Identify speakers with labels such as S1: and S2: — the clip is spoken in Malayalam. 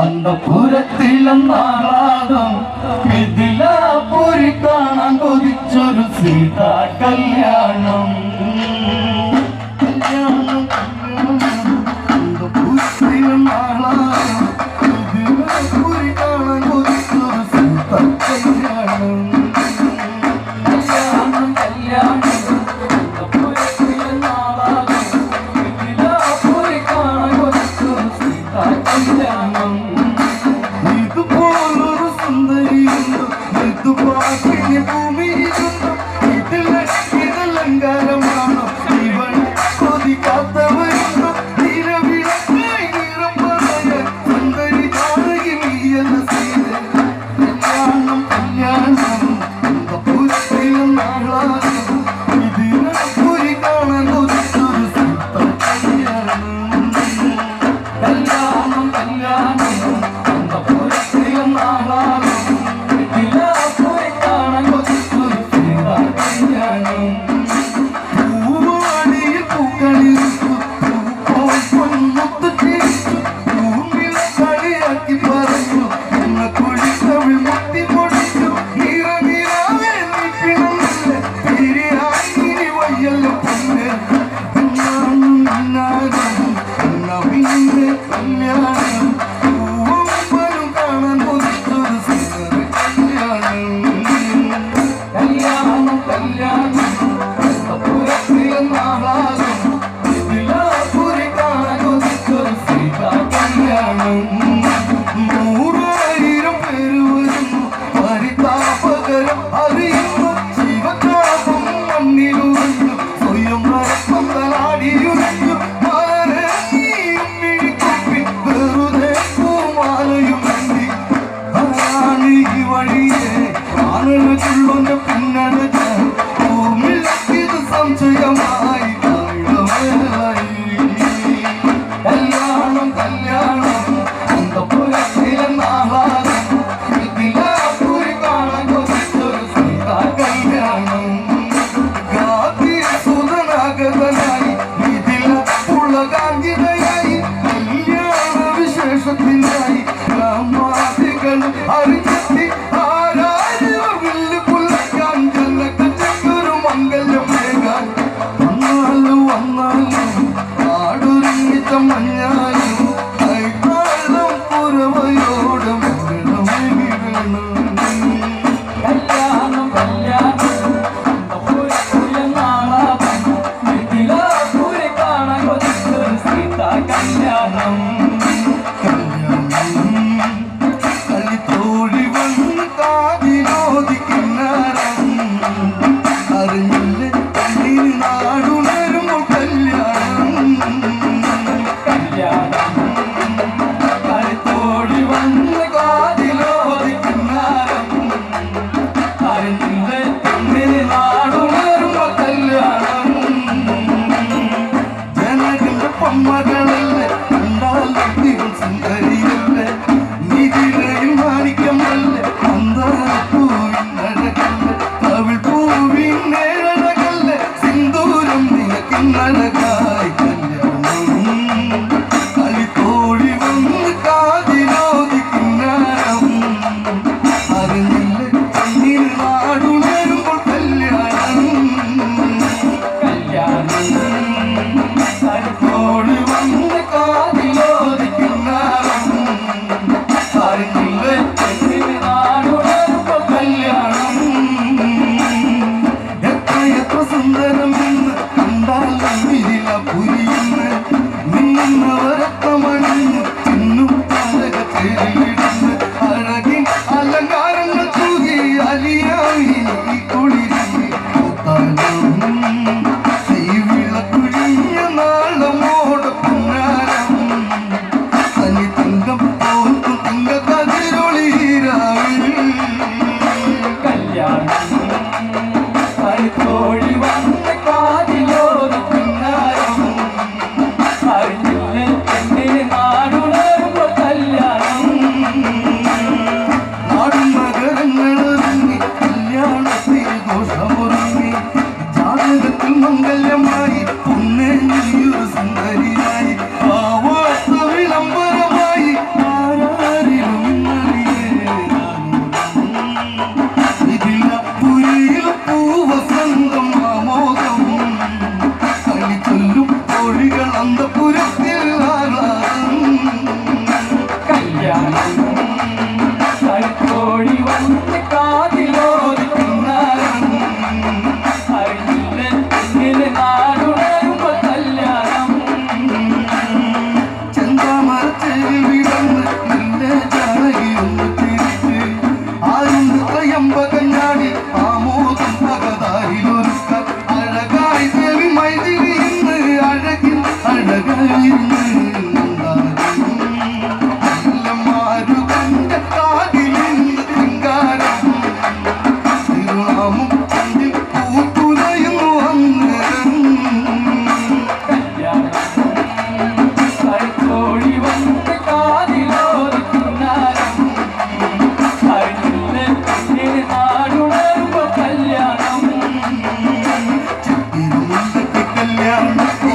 S1: അന്തപുരത്തിലെന്നാളാകും. മിഥിലാപുരി കാണാൻ കൊതിച്ചൊരു സീതാ കല്യാണം. ും കണ്ണുകൊണ്ടും കണ്ണടച്ച ഊർമിളക്കിയത് സംശയമായി കല്യാണം കല്യാണം അന്തപ്പുരത്തിലെ നാളാണ് ഇതിലാപ്പൂരി കാണാൻ കൊതിച്ചൊരു സീതാ കല്യാണം ഗാന്ധി സുതനാഗതനായി ഇതിലെ പുള്ള കാന്തിതയായി കല്യാണ വിശേഷത്തിന്റെ I'm yeah.